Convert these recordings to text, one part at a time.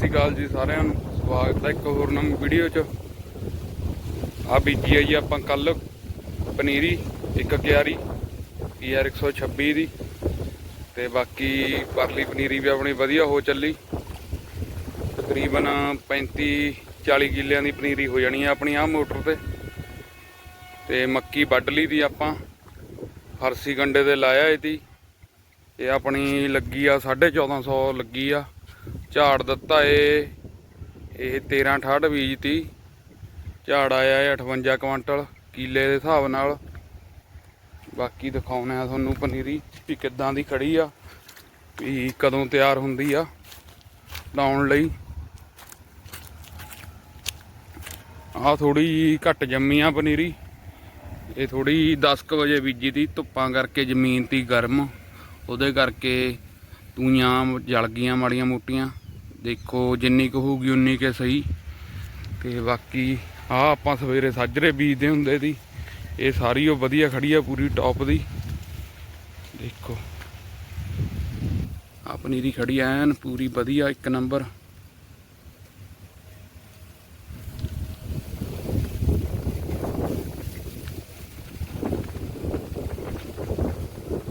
ਸ਼੍ਰੀ ਅਕਾਲ ਜੀ ਸਾਰਿਆਂ ਨੂੰ। ਸਵਾਗਤ ਹੈ ਇੱਕ ਹੋਰ ਨਵੀਂ ਵੀਡੀਓ 'ਚ। ਆ ਬੀਜੀ ਹੈ ਜੀ ਆਪਾਂ ਕੱਲ ਪਨੀਰੀ, ਇੱਕ ਕਿਆਰੀ PR 126 ਦੀ। ਤੇ ਬਾਕੀ ਪਰਲੀ ਪਨੀਰੀ ਵੀ ਆਪਣੀ ਵਧੀਆ ਹੋ ਚੱਲੀ। ਤਕਰੀਬਨ 35 40 ਕਿੱਲਿਆਂ ਦੀ ਪਨੀਰੀ ਹੋ ਜਾਣੀ ਹੈ ਆਪਣੀ ਆ ਮੋਟਰ ਤੇ। ਤੇ ਮੱਕੀ ਵੱਢ ਲਈ ਦੀ ਆਪਾਂ। ਹਰਸੀ ਗੰਡੇ ਤੇ ਲਾਇਆ ਇਹਦੀ। ਇਹ ਆਪਣੀ ਲੱਗੀ ਆ 1450 ਲੱਗੀ ਆ। ਝਾੜ ਦਿੱਤਾ ਏ। ਇਹ 13 68 ਬੀਜ ਤੀ ਝਾੜ ਆਇਆ ਏ 58 ਕੁਇੰਟਲ ਕਿੱਲੇ ਦੇ ਹਿਸਾਬ ਨਾਲ। ਬਾਕੀ ਦਿਖਾਉਣੇ ਆ ਤੁਹਾਨੂੰ ਪਨੀਰੀ ਵੀ ਕਿੱਦਾਂ ਦੀ ਖੜੀ ਆ, ਵੀ ਕਦੋਂ ਤਿਆਰ ਹੁੰਦੀ ਆ ਲਾਉਣ ਲਈ। ਆ ਥੋੜੀ ਘੱਟ ਜੰਮੀ ਆ ਪਨੀਰੀ। ਇਹ ਥੋੜੀ 10 ਕੁ ਵਜੇ ਬੀਜੀ ਤੀ। ਧੁੱਪਾਂ ਕਰਕੇ ਜ਼ਮੀਨ ਤੀ ਗਰਮ। ਉਹਦੇ ਕਰਕੇ ਤੂਈਆਂ ਜਲ ਗਈਆਂ ਮਾੜੀਆਂ ਮੋਟੀਆਂ। ਦੇਖੋ ਜਿੰਨੀ ਕੁ ਹੋਊਗੀ ਉਨੀ ਕੇ ਸਹੀ। ਤੇ ਬਾਕੀ ਆ ਆਪਾਂ ਸਵੇਰੇ ਸਾਜਰੇ ਬੀਜਦੇ ਹੁੰਦੇ ਸੀ। ਇਹ ਸਾਰੀ ਉਹ ਵਧੀਆ ਖੜੀ ਆ ਪੂਰੀ ਟੌਪ ਦੀ। ਦੇਖੋ। ਆ ਪਨੀਰੀ ਖੜੀ ਐਨ ਪੂਰੀ ਵਧੀਆ ਇੱਕ ਨੰਬਰ।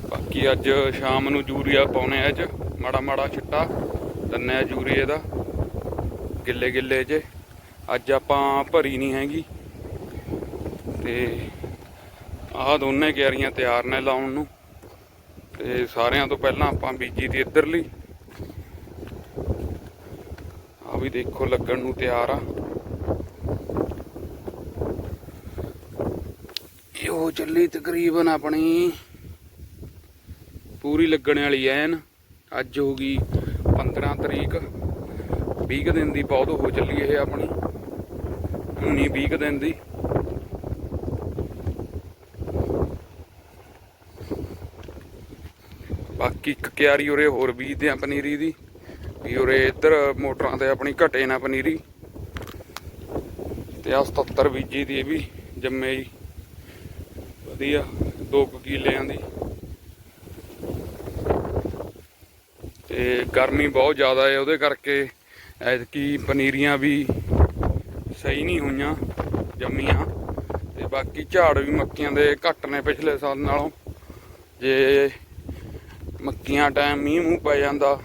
ਬਾਕੀ ਅੱਜ ਸ਼ਾਮ ਨੂੰ ਯੂਰੀਆ ਪਾਉਣੇ ਆ ਅੱਜ। ਮਾੜਾ ਮਾੜਾ ਛਿੱਟਾ। ਦੰਨੇ ਯੂਰੀਏ ਦਾ ਗਿੱਲੇ ਗਿੱਲੇ ਜੇ। ਅੱਜ ਆਪਾਂ ਭਰੀ ਨਹੀਂ ਹੈਗੀ। ਤੇ ਆਹ ਦੋਨੇ ਕਿਆਰੀਆਂ ਤਿਆਰ ਨੇ ਲਾਉਣ ਨੂੰ। ਤੇ ਸਾਰਿਆਂ ਤੋਂ ਪਹਿਲਾਂ ਆਪਾਂ ਬੀਜੀ ਦੀ ਇੱਧਰਲੀ। ਆ ਵੀ ਦੇਖੋ ਲੱਗਣ ਨੂੰ ਤਿਆਰ ਆ। ਇਹ ਉਹ ਚੱਲੀ ਤਕਰੀਬਨ ਆਪਣੀ। ਪੂਰੀ ਲੱਗਣ ਵਾਲੀ ਐਨ। ਅੱਜ ਹੋ ਗਈ 15 ਤਰੀਕ 20 ਕੁ ਦਿਨ ਦੀ ਬਹੁਤ ਹੋ ਚੱਲੀ ਇਹ ਆਪਣੀ। 19 20 ਕੁ ਦਿਨ ਦੀ। ਬਾਕੀ ਇੱਕ ਕਿਆਰੀ ਉਰੇ ਹੋਰ ਬੀਜਦੇ ਆ ਪਨੀਰੀ ਦੀ, ਵੀ ਉਰੇ ਇੱਧਰ ਮੋਟਰਾਂ ਤੇ ਆਪਣੀ ਘਟੇ ਨਾ ਪਨੀਰੀ। ਤੇ ਆ 77 ਬੀਜੀ ਦੀ ਇਹ ਵੀ ਜੰਮੇ ਜੀ। ਵਧੀਆ, ਦੋ ਕੁ ਕਿੱਲਿਆਂ ਦੀ। ਤੇ ਗਰਮੀ ਬਹੁਤ ਜ਼ਿਆਦਾ ਹੈ, ਉਹਦੇ ਕਰਕੇ ਐਤਕੀ ਪਨੀਰੀਆਂ ਵੀ ਸਹੀ ਨਹੀਂ ਹੋਈਆਂ, ਜੰਮੀਆਂ। ਤੇ ਬਾਕੀ ਝਾੜ ਵੀ ਮੱਕੀਆਂ ਦੇ ਘੱਟ ਨੇ ਪਿਛਲੇ ਸਾਲ ਨਾਲੋਂ। ਜੇ ਮੱਕੀਆਂ ਟਾਈਮ ਮੀਂਹ ਮੂੰਹ ਪੈ ਜਾਂਦਾ,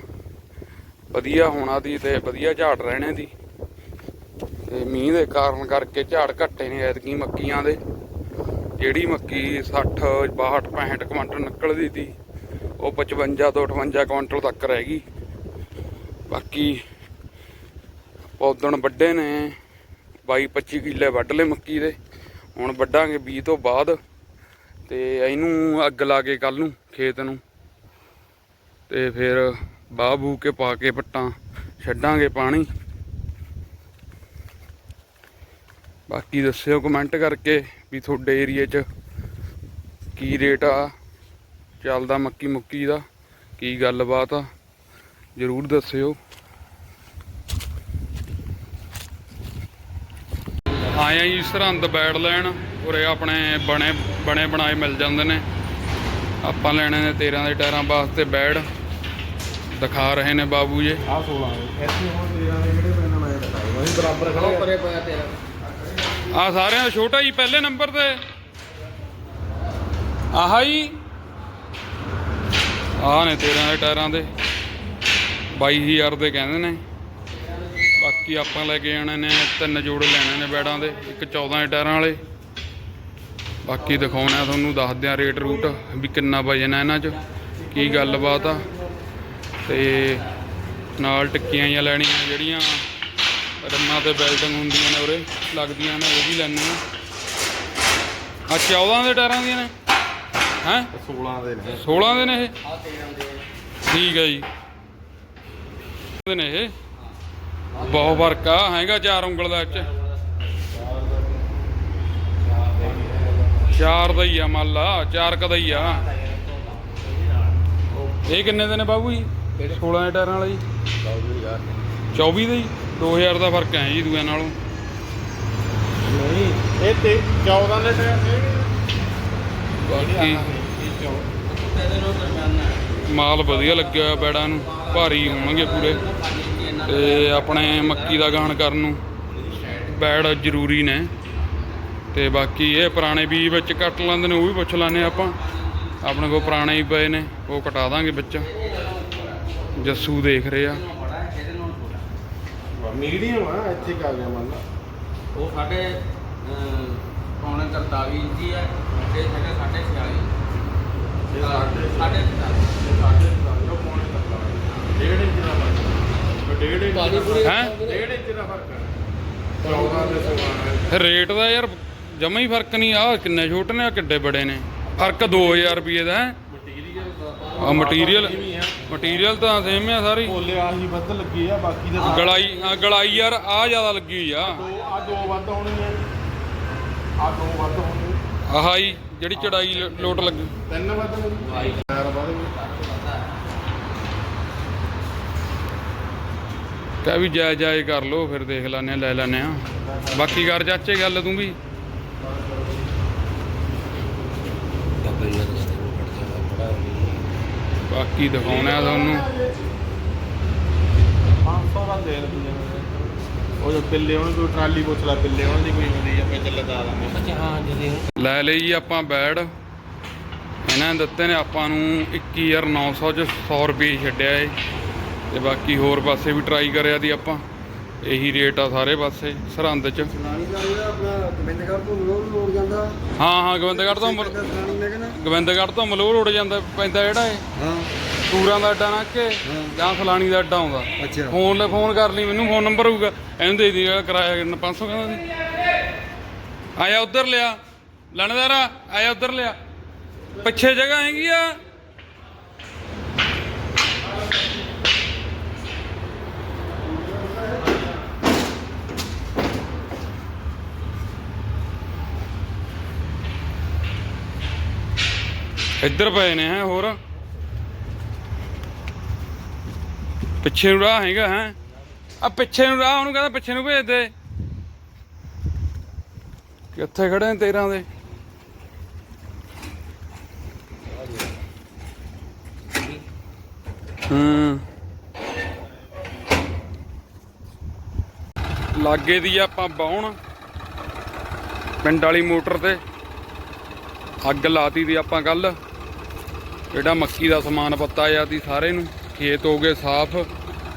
ਵਧੀਆ ਹੋਣਾ ਦੀ ਤੇ ਵਧੀਆ ਝਾੜ ਰਹਿਣੇ ਦੀ। ਤੇ ਮੀਂਹ ਦੇ ਕਾਰਨ ਕਰਕੇ ਝਾੜ ਘੱਟੇ ਨੇ ਐਤਕੀ ਮੱਕੀਆਂ ਦੇ। ਜਿਹੜੀ ਮੱਕੀ 60 62 65 ਕੁਇੰਟਲ ਨਿਕਲਦੀ ਸੀ ਉਹ 55 ਤੋਂ 58 ਕੁਇੰਟਲ ਤੱਕ ਰਹਿ ਗਈ। ਬਾਕੀ ਪੌਦਣ ਵੱਡੇ ਨੇ 22 25 ਕਿੱਲੇ ਵੱਢ ਲਏ ਮੱਕੀ ਦੇ। ਹੁਣ ਵੱਢਾਂਗੇ 20 ਤੋਂ ਬਾਅਦ ਤੇ ਇਹਨੂੰ ਅੱਗ ਲਾ ਕੇ ਕੱਲ ਨੂੰ ਖੇਤ ਨੂੰ। ਤੇ ਫਿਰ ਬਾਹ ਬੂ ਕੇ ਪਾ ਕੇ ਪੱਟਾਂ ਛੱਡਾਂਗੇ ਪਾਣੀ। ਬਾਕੀ ਦੱਸਿਓ ਕਮੈਂਟ ਕਰਕੇ ਵੀ ਤੁਹਾਡੇ ਏਰੀਏ 'ਚ ਕੀ ਰੇਟ ਆ। ਚੱਲਦਾ ਮੱਕੀ ਮੁੱਕੀ ਦਾ ਕੀ ਗੱਲਬਾਤ ਆ ਜਰੂਰ ਦੱਸਿਓ। ਆਇਆ ਜੀ ਸਰਹੰਦ ਬੈੜ ਲੈਣ ਉਰੇ ਆਪਣੇ ਬਣੇ ਬਣੇ ਬਣਾਏ ਮਿਲ ਜਾਂਦੇ ਨੇ। ਆਪਾਂ ਲੈਣੇ ਨੇ 13 ਦੇ ਟਾਇਰਾਂ ਵਾਸਤੇ ਬੈੜ। ਦਿਖਾ ਰਹੇ ਨੇ ਬਾਬੂ ਜੀ। ਆ 16 ਇੱਥੇ ਹੁਣ ਤੇਰਾ ਦੇ ਜਿਹੜੇ ਪੈਨ ਮੈਂ ਦਿਖਾਉਂਗਾ ਬਰਾਬਰ ਖੜਾ ਪਰੇ ਪਿਆ ਤੇਰਾ ਆ ਸਾਰਿਆਂ ਦਾ ਛੋਟਾ ਜੀ ਪਹਿਲੇ ਨੰਬਰ ਤੇ। ਆਹਾ ਜੀ ਆਹ ਨੇ 13 ਦੇ ਟਾਇਰਾਂ ਦੇ 22000 ਦੇ ਕਹਿੰਦੇ ਨੇ। ਬਾਕੀ ਆਪਾਂ ਲੈ ਕੇ ਜਾਣੇ ਨੇ, ਤਿੰਨ ਜੋੜੇ ਲੈਣੇ ਨੇ ਬੈੜਾਂ ਦੇ, ਇੱਕ 14 ਦੇ ਟਾਇਰਾਂ ਵਾਲੇ। ਬਾਕੀ ਦਿਖਾਉਣਾ ਤੁਹਾਨੂੰ ਦੱਸਦੇ ਆ ਰੇਟ ਰੂਟ, ਵੀ ਕਿੰਨਾ ਵਜਨ ਹੈ ਇਹਨਾਂ 'ਚ, ਕੀ ਗੱਲਬਾਤ ਆ। ਤੇ ਨਾਲ ਟਿੱਕੀਆਂ ਜਾਂ ਲੈਣੀਆਂ ਜਿਹੜੀਆਂ, ਰੰਨਾਂ ਤੇ ਬੈਲਟਿੰਗ ਹੁੰਦੀਆਂ ਨੇ ਉਰੇ, ਲੱਗਦੀਆਂ ਨੇ, ਉਹ ਵੀ ਲੈਣੇ ਆ ਆ 14 ਦੇ ਟਾਇਰਾਂ ਦੀਆਂ ਨੇ। ਹੈ? 16 ਦੇ ਨੇ। 16 ਦੇ ਨੇ ਇਹ? ਆ 13 ਦੇ ਠੀਕ ਹੈ ਜੀ। ਦੇ ਨੇ ਇਹ? ਬਹੁਤ ਫ਼ਰਕ ਆ ਹੈਗਾ ਚਾਰ ਉਂਗਲ ਦਾ ਚ? ਚਾਰ ਦਾ ਹੀ ਆ ਮੰਨ ਲਾ ਚਾਰ ਕ ਦਾ ਹੀ ਆ। ਇਹ ਕਿੰਨੇ ਦੇ ਨੇ ਬਾਬੂ ਜੀ? 16 ਦੇ ਟਾਇਰਾਂ ਵਾਲਾ ਜੀ? 24 ਦਾ ਜੀ? 2000 ਦਾ ਫ਼ਰਕ ਹੈ ਜੀ ਦੂਆਂ ਨਾਲੋਂ। ਨਹੀਂ ਇਹ ਤੇ 14 ਦੇ ਟਾਇਰ ਬਾਕੀ ਮਾਲ ਵਧੀਆ ਲੱਗਿਆ ਹੋਇਆ ਬੈੜਾਂ ਨੂੰ ਭਾਰੀ ਹੋਣਗੇ ਪੂਰੇ। ਤੇ ਆਪਣੇ ਮੱਕੀ ਦਾ ਗਾਹਣ ਕਰਨ ਨੂੰ ਬੈੜ ਜ਼ਰੂਰੀ ਨੇ। ਤੇ ਬਾਕੀ ਇਹ ਪੁਰਾਣੇ ਬੀਜ ਵਿੱਚ ਕੱਟ ਲੈਂਦੇ ਨੇ ਉਹ ਵੀ ਪੁੱਛ ਲੈਂਦੇ ਆਪਾਂ। ਆਪਣੇ ਕੋਲ ਪੁਰਾਣੇ ਹੀ ਪਏ ਨੇ ਉਹ ਕਟਾ ਦਾਂਗੇ ਵਿੱਚ। ਜੱਸੂ ਦੇਖ ਰਹੇ। ਮੀਡੀਅਮ ਆ ਇੱਥੇ ਕਾ ਗਿਆ ਮੰਨ ਲਾ। ਉਹ ਸਾਡੇ ਪੌਣੇ 43 ਇੰਚੀ ਹੈ ਤੇ ਸਾਡੇ ਸਾਢੇ 46 ਇਹ ਸਾਡੇ ਸਾਢੇ 47 ਇਹ ਸਾਡੇ ਦਾ ਪੌਣੇ ਤੱਕ ਆ ਡੇਢ ਇੰਚ ਦਾ ਫ਼ਰਕ ਹੈ। ਡੇਢ ਇੰਚ ਪਾਣੀ ਹੈਂ? ਡੇਢ ਇੰਚ ਦਾ ਫ਼ਰਕ ਹੈ। 14 ਦੇ ਸਮਾਨ ਹੈ। ਫਿਰ ਰੇਟ ਦਾ ਯਾਰ ਜਮਾ ਹੀ ਫ਼ਰਕ ਨਹੀਂ ਆ ਕਿੰਨੇ ਛੋਟੇ ਨੇ ਆ ਕਿੱਡੇ ਬੜੇ ਨੇ। ਫ਼ਰਕ 2000 ਰੁਪਏ ਦਾ ਹੈ। ਮਟੀਰੀਅਲ ਆ ਮਟੀਰੀਅਲ ਆ। ਮਟੀਰੀਅਲ ਤਾਂ ਸੇਮ ਆ ਸਾਰੀ। ਬੋਲੇ ਆਹੀ ਵੱਧ ਲੱਗੀ ਆ ਬਾਕੀ ਦੇ ਦੋ ਗਲਾਈ ਹਾਂ ਗਲਾਈ ਯਾਰ ਆ ਜ਼ਿਆਦਾ ਲੱਗੀ ਹੋਈ ਆ। ਆ ਦੋ ਵੱਧ ਹੋਣੀਆਂ ਆ ਦੋ ਵੱਧ ਹੋਣੀਆਂ ਆਹ ਹੀ ਜਿਹੜੀ ਚੜਾਈ ਲੋਟ ਲੱਗੀ ਤਿੰਨ ਵੱਧ ਹੋਣੀਆਂ ਚਾਰ ਵੱਧ ਹੋਣੀਆਂ ਕਹਿ ਵੀ ਜਾਇ ਜਾਇ ਕਰ ਲੋ ਫਿਰ ਦੇਖ ਲੈਨੇ ਆ ਲੈ ਲੈਨੇ ਆ ਬਾਕੀ ਕਰ ਚਾਚੇ ਗੱਲ ਤੂੰ ਵੀ। ਬਾਕੀ ਦਿਖਾਉਣਾ ਤੁਹਾਨੂੰ। 500 ਦਾ ਦੇ ਨੇ। ਉਹ ਜੋ ਪਿੱਲੇ ਉਹਨਾਂ ਕੋਈ ਟਰਾਲੀ ਪੁੱਛ ਲੈ ਪਿੱਲੇ ਉਹਨਾਂ ਦੀ ਕੋਈ ਹੁੰਦੀ ਆ ਮੈਂ ਚੱਲ ਦਾ ਦਾਂਗੇ ਅੱਛਾ ਹਾਂ ਜਦੇ ਲੈ ਲਈ ਜੀ ਆਪਾਂ ਬੈਡ। ਇਹਨਾਂ ਨੇ ਦਿੱਤੇ ਨੇ ਆਪਾਂ ਨੂੰ 21900 ਚ 100 ਰੁਪਏ ਛੱਡਿਆ ਏ। ਤੇ ਬਾਕੀ ਹੋਰ ਪਾਸੇ ਵੀ ਟਰਾਈ ਕਰਿਆ ਦੀ ਆਪਾਂ। ਇਹੀ ਰੇਟ ਆ ਸਾਰੇ ਪਾਸੇ ਸਰਹੰਦ ਚ। ਰੋਡ ਹਾਂ ਹਾਂ ਗੋਬਿੰਦਗੜ੍ਹ ਤੋਂ ਗੋਬਿੰਦਗੜ੍ਹ ਤੋਂ ਮਲੋਰ ਉੜ ਜਾਂਦਾ ਪੈਂਦਾ ਜਿਹੜਾ ਹਾਂ। ਟੂਰਾਂ ਦਾ ਅੱਡਾ ਨਾ ਕਿ। ਜਾਂ ਫਲਾਣੀ ਦਾ ਅੱਡਾ ਆਉਂਦਾ। ਅੱਛਾ। ਫੋਨ ਲੈ ਫੋਨ ਕਰ ਲਈ ਮੈਨੂੰ ਫੋਨ ਨੰਬਰ ਹੋਊਗਾ। ਇਹਨੂੰ ਦੇ ਦੀ ਕਿਰਾਇਆ ਕਿੰਨਾ 500 ਕਹਿੰਦਾ ਸੀ। ਆਇਆ ਉਧਰ ਲਿਆ। ਲਣਦਾਰਾ ਆਇਆ ਉਧਰ ਲਿਆ। ਪਿੱਛੇ ਜਗ੍ਹਾ ਹੈਗੀ ਆ। ਇੱਧਰ ਪਏ ਨੇ ਹੈ ਹੋਰ। ਪਿੱਛੇ ਨੂੰ ਰਾਹ ਹੈਗਾ, ਹੈ? ਆ ਪਿੱਛੇ ਨੂੰ ਰਾਹ, ਉਹਨੂੰ ਕਹਿੰਦਾ ਪਿੱਛੇ ਨੂੰ ਭੇਜ ਦੇ। ਕਿੱਥੇ ਖੜੇ ਨੇ ਤੇਰਾਂ ਦੇ। ਹੂੰ। ਲਾਗੇ ਦੀ ਆਪਾਂ ਬਾਉਣ। ਪਿੰਡ ਵਾਲੀ ਮੋਟਰ ਤੇ। ਅੱਗ ਲਾਤੀ ਦੀ ਆਪਾਂ ਕੱਲ ਜਿਹੜਾ ਮੱਕੀ ਦਾ ਸਮਾਨ ਪੱਤਾ ਆ ਸਾਰੇ ਨੂੰ। ਖੇਤ ਹੋ ਗਏ ਸਾਫ਼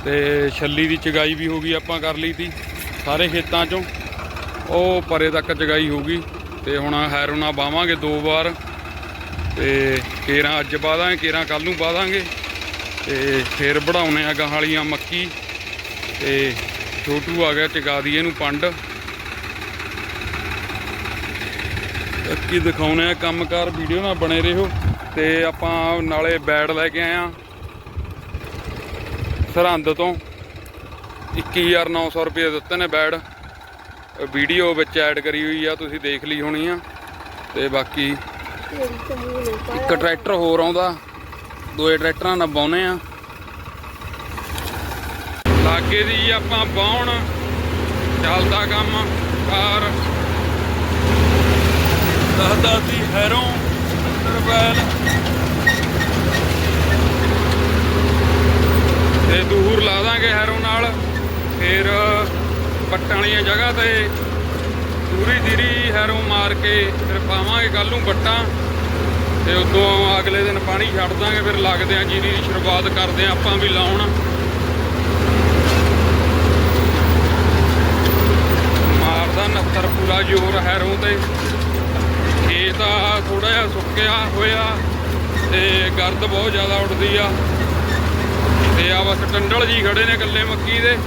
ਤੇ ਛੱਲੀ ਦੀ ਚਗਾਈ ਵੀ ਹੋ ਗਈ ਆਪਾਂ ਕਰ ਲਈ ਤੀ ਸਾਰੇ ਖੇਤਾਂ ਚੋਂ। ਉਹ ਪਰੇ ਤੱਕ ਚਗਾਈ ਹੋ ਗਈ ਤੇ ਹੁਣ ਹੈਰੋਨਾ ਬਾਵਾਂਗੇ ਦੋ ਵਾਰ ਤੇ ਕੇਰਾਂ ਅੱਜ ਬਾਦਾਂਗੇ, ਕੇਰਾਂ ਕੱਲ ਨੂੰ ਬਾਦਾਂਗੇ ਤੇ ਫਿਰ ਬਣਾਉਣੇ ਆ ਗਾਹਾਂ ਮੱਕੀ ਤੇ ਛੋਟੂ ਆ ਗਿਆ ਚਗਾ ਦੀ ਇਹਨੂੰ ਪੰਡ। ਕੀ ਦਿਖਾਉਣੇ ਆ ਕੰਮਕਾਰ, ਵੀਡੀਓ ਨਾਲ ਬਣੇ ਰਹੋ ਤੇ ਆਪਾਂ ਨਾਲੇ ਬੈਡ ਲੈ ਕੇ ਆਏ ਆ। ਸਰਹੰਦ ਤੋਂ 21900 ਰੁਪਏ ਦਿੱਤੇ ਨੇ ਬੈਡ। ਵੀਡੀਓ ਵਿੱਚ ਐਡ ਕਰੀ ਹੋਈ ਆ, ਤੁਸੀਂ ਦੇਖ ਲਈ ਹੋਣੀ ਆ। ਤੇ ਬਾਕੀ ਇੱਕ ਟਰੈਕਟਰ ਹੋਰ ਆਉਂਦਾ, ਦੋਏ ਟਰੈਕਟਰਾਂ ਨਾਲ ਬਾਉਨੇ ਆ। ਲਾਗੇ ਦੀ ਆਪਾਂ ਬਾਉਣ ਚੱਲਦਾ ਕੰਮ, ਕਾਰ। ਦਸਦਾ ਸੀ ਹੈਰੋਂ, ਰੁਪੈਲ। ਤੇ ਦੂਰ ਲਾ ਦਾਂਗੇ ਹੈਰੋਂ ਨਾਲ। ਫਿਰ ਪੱਟਾਂ ਵਾਲੀਆਂ ਜਗ੍ਹਾ ਤੇ ਪੂਰੀ ਦਿਰੀ ਹੈਰੋਂ ਮਾਰ ਕੇ ਫਿਰ ਪਾਵਾਂਗੇ ਕੱਲ ਨੂੰ ਬੱਟਾਂ। ਤੇ ਉਦੋਂ ਅਗਲੇ ਦਿਨ ਪਾਣੀ ਛੱਡ ਦਾਂਗੇ, ਫਿਰ ਲੱਗਦੇ ਆ ਜੀਰੀ ਦੀ ਸ਼ੁਰੂਆਤ ਕਰਦੇ ਆ ਆਪਾਂ ਵੀ ਲਾਉਣ। ਮਾਰਦਾ 69 ਪੂਰਾ ਜ਼ੋਰ ਹੈਰੋਂ ਤੇ। ਖੇਤ ਆ ਥੋੜਾ ਜਿਹਾ ਸੁੱਕਿਆ ਹੋਇਆ ਤੇ ਗਰਦ ਬਹੁਤ ਜ਼ਿਆਦਾ ਉੱਡਦੀ ਆ। ਤੇ ਆ ਬਸ ਟੰਡਲ ਜੀ ਖੜੇ ਨੇ ਇਕੱਲੇ ਮੱਕੀ ਦੇ।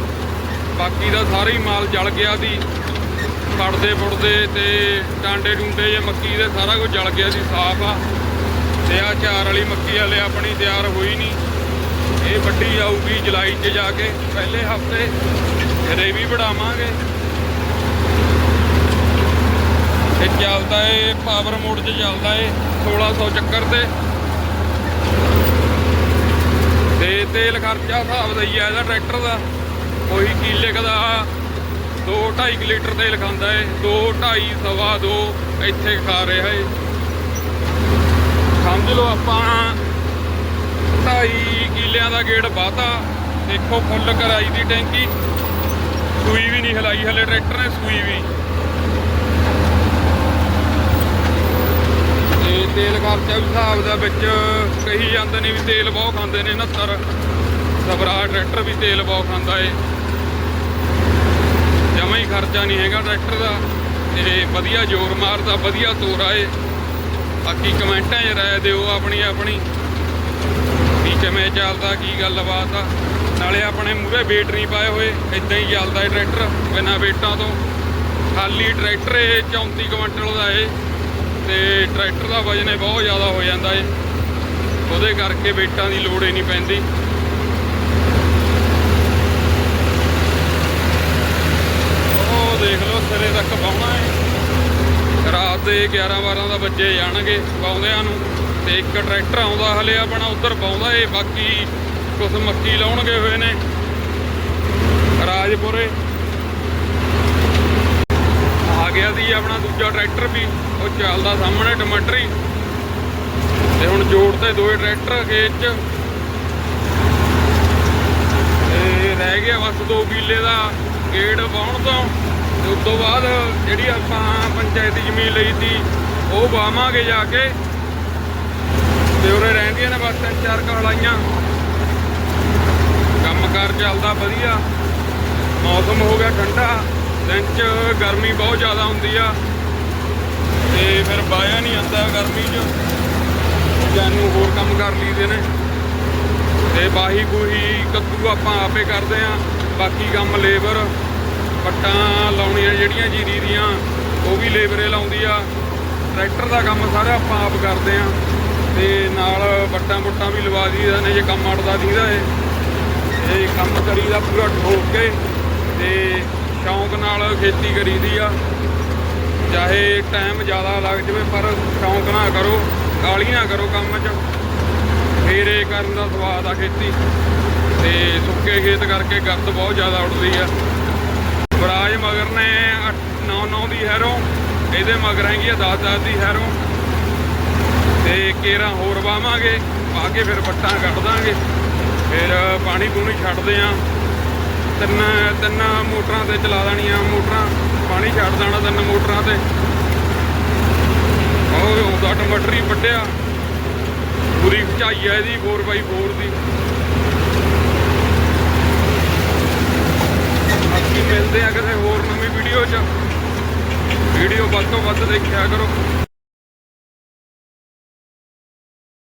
ਬਾਕੀ ਦਾ ਸਾਰਾ ਹੀ ਮਾਲ ਜਲ ਗਿਆ ਸੀ। ਪੜਦੇ ਪੁੜਦੇ ਤੇ ਟਾਂਡੇ ਡੂੰਡੇ ਜੇ ਮੱਕੀ ਦੇ ਸਾਰਾ ਕੁਝ ਜਲ ਗਿਆ ਸੀ, ਸਾਫ਼ ਆ। ਤੇ ਆ ਚਾਰ ਵਾਲੀ ਮੱਕੀ ਹਲੇ ਆਪਣੀ ਤਿਆਰ ਹੋਈ ਨਹੀਂ। ਇਹ ਵੱਡੀ ਆਊਗੀ ਜੁਲਾਈ 'ਚ ਜਾ ਕੇ, ਪਹਿਲੇ ਹਫ਼ਤੇ। ਫਿਰ ਇਹ ਵੀ ਵੜਾਵਾਂਗੇ ਇਹ ਚੱਲਦਾ ਏ ਪਾਵਰ ਮੋਡ 'ਚ ਚੱਲਦਾ ਏ 1600 ਚੱਕਰ ਤੇ ਤੇ ਤੇਲ ਖਰਚਾ ਹਿਸਾਬ ਦਾ ਹੀ ਆ, ਇਹਦਾ ਟਰੈਕਟਰ ਦਾ। ਉਹੀ ਕਿੱਲੇ ਦਾ 2.5 ਲੀਟਰ ਤੇਲ ਖਾਂਦਾ ਏ 2 2.5 ਸਵਾ 2 ਇੱਥੇ ਖਾ ਰਿਹਾ ਏ। ਸਮਝ ਲਓ ਆਪਾਂ 2.5 ਕਿੱਲਿਆਂ ਦਾ ਗੇੜ ਬਾਤਾ ਦੇਖੋ ਫੁੱਲ ਕਰਾਈ ਦੀ ਟੈਂਕੀ। ਸੂਈ ਵੀ ਨਹੀਂ ਹਿਲਾਈ ਹਲੇ ਟਰੈਕਟਰ ਨੇ, ਸੂਈ ਵੀ। ਤੇ ਤੇਲ ਖਰਚਾ ਵੀ ਹਿਸਾਬ ਦਾ ਵਿੱਚ ਕਹੀ ਜਾਂਦੇ ਨੇ ਵੀ ਤੇਲ ਬਹੁਤ ਖਾਂਦੇ ਨੇ 69 ਸਬਰਾ ਟਰੈਕਟਰ ਵੀ ਤੇਲ ਬਹੁਤ ਖਾਂਦਾ ਏ। ਜਮਾਂ ਹੀ ਖਰਚਾ ਨਹੀਂ ਹੈਗਾ ਟਰੈਕਟਰ ਦਾ। ਤੇ ਵਧੀਆ ਜ਼ੋਰ ਮਾਰਦਾ, ਵਧੀਆ ਤੋਰਾ ਏ। ਬਾਕੀ ਕਮੈਂਟਾਂ 'ਚ ਰਾਏ ਦਿਓ ਆਪਣੀ ਆਪਣੀ। ਵੀ ਕਿਵੇਂ ਚੱਲਦਾ, ਕੀ ਗੱਲਬਾਤ ਆ। ਨਾਲੇ ਆਪਣੇ ਮੂਹਰੇ ਵੇਟ ਨਹੀਂ ਪਾਏ ਹੋਏ ਇਦਾਂ ਹੀ ਚੱਲਦਾ ਏ ਟਰੈਕਟਰ, ਬਿਨਾਂ ਵੇਟਾਂ ਤੋਂ। ਖਾਲੀ ਟਰੈਕਟਰ ਇਹ 34 ਕੁਇੰਟਲ ਦਾ ਏ। ਤੇ ਟਰੈਕਟਰ ਦਾ ਵਜਨ ਇਹ ਬਹੁਤ ਜ਼ਿਆਦਾ ਹੋ ਜਾਂਦਾ ਏ। ਉਹਦੇ ਕਰਕੇ ਵੇਟਾਂ ਦੀ ਲੋੜ ਹੀ ਨਹੀਂ ਪੈਂਦੀ ਉਹ ਦੇਖ ਲਓ ਸਿਰੇ ਤੱਕ ਪਾਉਣਾ ਏ ਰਾਤ ਦੇ 11 12 ਦਾ ਵੱਜੇ ਜਾਣਗੇ ਪਾਉਂਦਿਆਂ ਨੂੰ। ਤੇ ਇੱਕ ਟਰੈਕਟਰ ਆਉਂਦਾ ਹਲੇ ਆਪਣਾ ਉੱਧਰ ਪਾਉਂਦਾ ਏ, ਬਾਕੀ ਕੁਛ ਮੱਕੀ ਲਾਉਣਗੇ ਹੋਏ ਨੇ। ਰਾਜਪੁਰੇ। ਆ ਗਿਆ ਸੀ ਆਪਣਾ ਦੂਜਾ ਟਰੈਕਟਰ ਵੀ, ਉਹ ਚੱਲਦਾ ਸਾਹਮਣੇ ਟਮਾਟਰੀ ਤੇ ਹੁਣ ਜੋੜ ਤੇ ਦੋਏ ਟਰੈਕਟਰ ਖੇਤ ਚ। ਤੇ ਰਹਿ ਗਿਆ ਬਸ ਦੋ ਕਿੱਲੇ ਦਾ ਗੇੜ ਪਾਉਣ ਤੋਂ। ਤੇ ਉਸ ਤੋਂ ਬਾਅਦ ਜਿਹੜੀ ਆਪਾਂ ਪੰਚਾਇਤੀ ਜ਼ਮੀਨ ਲਈ ਸੀ, ਉਹ ਵਾਵਾਂਗੇ ਜਾ ਕੇ। ਤੇ ਉਰੇ ਰਹਿੰਦੀਆਂ ਨੇ ਬਸ ਤਿੰਨ ਚਾਰ ਕਹਲਾਈਆਂ ਕੰਮਕਾਰ ਚੱਲਦਾ ਵਧੀਆ। ਮੌਸਮ ਹੋ ਗਿਆ ਠੰਡਾ। ਦਿਨ 'ਚ ਗਰਮੀ ਬਹੁਤ ਜ਼ਿਆਦਾ ਹੁੰਦੀ ਆ। ਤੇ ਫਿਰ ਬਾਇਆ ਨਹੀਂ ਆਉਂਦਾ ਗਰਮੀ 'ਚ। ਜਾਨੂੰ ਹੋਰ ਕੰਮ ਕਰ ਲਈਦੇ ਨੇ। ਤੇ ਬਾਹੀ ਬੂਹੀ ਕੱਦੂ ਆਪਾਂ ਆਪੇ ਕਰਦੇ ਆ। ਬਾਕੀ ਕੰਮ ਲੇਬਰ। ਪੱਟਾਂ ਲਾਉਣੀਆਂ ਜਿਹੜੀਆਂ ਜੀਰੀ ਦੀਆਂ, ਉਹ ਵੀ ਲੇਬਰੇ ਲਾਉਂਦੀ ਆ। ਟਰੈਕਟਰ ਦਾ ਕੰਮ ਸਾਰਾ ਆਪਾਂ ਆਪ ਕਰਦੇ ਆ। ਤੇ ਨਾਲ ਵੱਟਾਂ ਬੁੱਟਾਂ ਵੀ ਲਵਾ ਦਈਦਾ ਨੇ ਜੇ ਕੰਮ ਅੜਦਾ ਦੀਦਾ ਏ। ਇਹ ਕੰਮ ਕਰੀਦਾ ਪੂਰਾ ਠੋਕ ਕੇ, ਤੇ ਸ਼ੌਂਕ ਨਾਲ ਖੇਤੀ ਕਰੀਦੀ ਆ। ਚਾਹੇ ਟਾਈਮ ਜ਼ਿਆਦਾ ਲੱਗ ਜਾਵੇ, ਪਰ ਸ਼ੌਂਕ ਨਾ ਕਰੋ ਕਾਲੀ ਨਾ ਕਰੋ ਕੰਮ 'ਚ। ਫੇਰ ਇਹ ਕਰਨ ਦਾ ਸਵਾਦ ਆ ਖੇਤੀ। ਤੇ ਸੁੱਕੇ ਖੇਤ ਕਰਕੇ ਗਰਦ ਬਹੁਤ ਜ਼ਿਆਦਾ ਉੱਡਦੀ ਆ। ਬਰਾਜ ਮਗਰ ਨੇ 9 9 ਦੀ ਹੈਰੋ, ਇਹਦੇ ਮਗਰ ਹੈਗੀ ਆ 10 10 ਦੀ ਹੈਰੋ। ਤੇ ਕੇਰਾ ਹੋਰ ਵਾਵਾਂਗੇ, ਪਾ ਕੇ ਫਿਰ ਵੱਟਾਂ ਕੱਢ ਦਾਂਗੇ। ਫਿਰ ਪਾਣੀ ਪੂਣੀ ਛੱਡਦੇ ਆ। ਤਿੰਨ ਤਿੰਨ ਮੋਟਰਾਂ ਤੇ ਚਲਾ ਦੇਣੀਆਂ ਮੋਟਰਾਂ। ਪਾਣੀ ਛੱਡ ਦੇਣਾ ਤਿੰਨ ਮੋਟਰਾਂ ਤੇ। ਉਹ ਉਹਦਾ ਟਮਾਟਰ ਹੀ ਵੱਢਿਆ। ਪੂਰੀ ਉਚਾਈ ਆ ਇਹਦੀ 4x4 ਦੀ ਬਾਕੀ ਮਿਲਦੇ ਆ ਕਿਸੇ ਹੋਰ ਨਵੀਂ ਵੀਡੀਓ 'ਚ। ਵੀਡੀਓ ਵੱਧ ਤੋਂ ਵੱਧ ਦੇਖਿਆ ਕਰੋ।